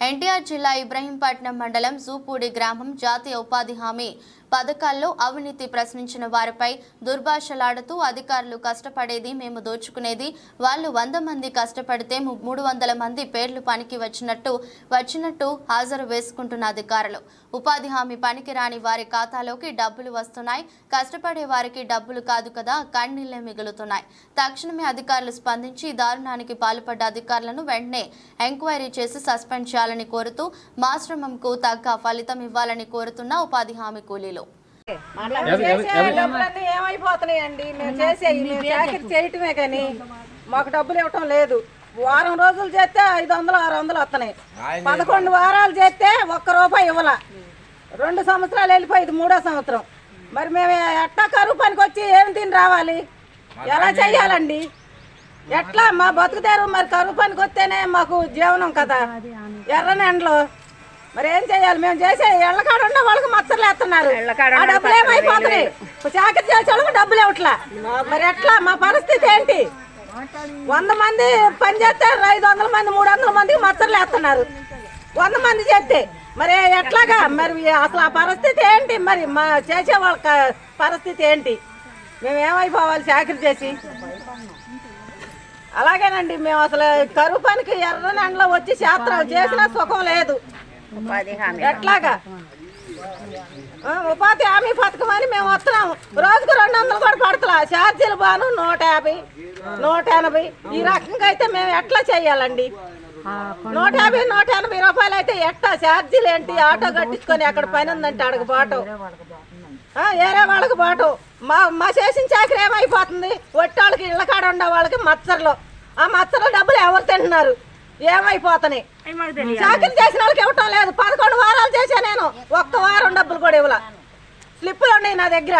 ఎన్టీఆర్ జిల్లా ఇబ్రహీంపట్నం మండలం జూపూడి గ్రామం జాతీయ ఉపాధి హామీ పథకాల్లో అవినీతి ప్రశ్నించిన వారిపై దుర్భాషలాడుతూ అధికారులు కష్టపడేది మేము దోచుకునేది. వాళ్ళు వంద మంది కష్టపడితే మూడు వందల మంది పేర్లు పనికి వచ్చినట్టు వచ్చినట్టు హాజరు వేసుకుంటున్న అధికారులు. ఉపాధి హామీ పనికి రాని వారి ఖాతాలోకి డబ్బులు వస్తున్నాయి. కష్టపడే వారికి డబ్బులు కాదు కదా కన్నీళ్ళే మిగులుతున్నాయి. తక్షణమే అధికారులు స్పందించి దారుణానికి పాల్పడ్డ అధికారులను వెంటనే ఎంక్వైరీ చేసి సస్పెండ్ చేయాలని కోరుతూ మాశ్రమంకు తగ్గ ఫలితం ఇవ్వాలని కోరుతున్న ఉపాధి హామీ కూలీలు. డబ్బులన్నీ ఏమైపోతున్నాయండి? మేము చేసే మేము చాకరీ చేయటమే కానీ మాకు డబ్బులు ఇవ్వటం లేదు. వారం రోజులు చేస్తే ఐదు వందలు ఆరు వందలు వస్తున్నాయి. పదకొండు వారాలు చేస్తే ఒక్క రూపాయి ఇవ్వాల. రెండు సంవత్సరాలు వెళ్ళిపోయింది మూడో సంవత్సరం. మరి మేము ఎట్లా కరువు పనికి వచ్చి ఏమి తిని రావాలి? ఎలా చెయ్యాలండి ఎట్లా మా బతుకుతారు మరి కరువు పనికి వస్తేనే మాకు జీవనం కదా? ఎర్రనెండలో మరి ఏం చేయాలి? మేము చేసే ఇళ్ళ కాడ ఉన్న వాళ్ళకి మచ్చలు వేస్తున్నారు ఆ డబ్బులు చాకరీ చేసే డబ్బులు ఇవ్వట్లా మరి ఎట్లా? మా పరిస్థితి ఏంటి? వంద మంది పని చేస్తే ఐదు వందల మంది మూడు వందల మందికి మచ్చలు వేస్తున్నారు. వంద మంది చేస్తే మరి ఎట్లాగా? మరి అసలు ఆ పరిస్థితి ఏంటి? మరి మా చేసే వాళ్ళ పరిస్థితి ఏంటి? మేము ఏమైపోవాలి చాకరీ చేసి? అలాగేనండి మేము అసలు కరువు పనికి ఎర్రని ఎండలో వచ్చి శాస్త్రాలు చేసినా సుఖం లేదు. ఎట్లాగా? ఉపాధి హామీ పథకం అని మేము వస్తున్నాము. రోజుకు రెండు వందలు కూడా పడుతున్నా ఛార్జీలు బాను నూట యాభై నూట ఎనభై. ఈ రకంగా అయితే మేము ఎట్లా చేయాలండి? నూట యాభై నూట ఎనభై రూపాయలు అయితే ఎట్లా? ఛార్జీలు ఏంటి? ఆటో కట్టించుకొని అక్కడ పని ఉందంటే అడగ బాటం. ఏరే వాళ్ళకి బాటు. మా మా చేసిన చాకరీ ఏమైపోతుంది? ఒట్టోళ్ళకి ఇళ్ళ కాడ ఉండే వాళ్ళకి మచ్చర్లు. ఆ మచ్చర్ల డబ్బులు ఎవరు తింటున్నారు? ఏమైపోతున్నాయి? చాకరీ చేసిన వాళ్ళకి ఇవ్వటం లేదు. పదకొండు వారాలు చేశా నేను. ఒక్క డబ్బులు కూడా ఇవ్వాల. స్లిప్పులు ఉన్నాయి నా దగ్గర.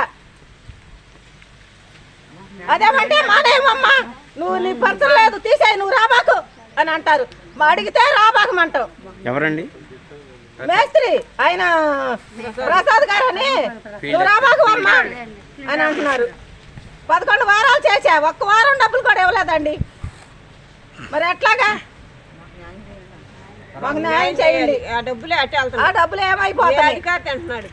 అదేమంటే మానేమమ్మా నువ్వు నీ పంచం లేదు తీసేయి నువ్వు రాబాకు అని అంటారు. మా అడిగితే రాబాకమంటావు ఎవరండి? మేస్త్రి ఆయన ప్రసాద్ గారు అని నువ్వు రాబాకు అమ్మా అని అంటున్నారు. పదకొండు వారాలు చేసా ఒక్క వారం డబ్బులు కూడా ఇవ్వలేదండి. మరి ఎట్లాగా? మాకు న్యాయం చేయండి. ఆ డబ్బులే అట్టే ఆ డబ్బులు ఏమైపోతాయి అధికారి అంటున్నాడు?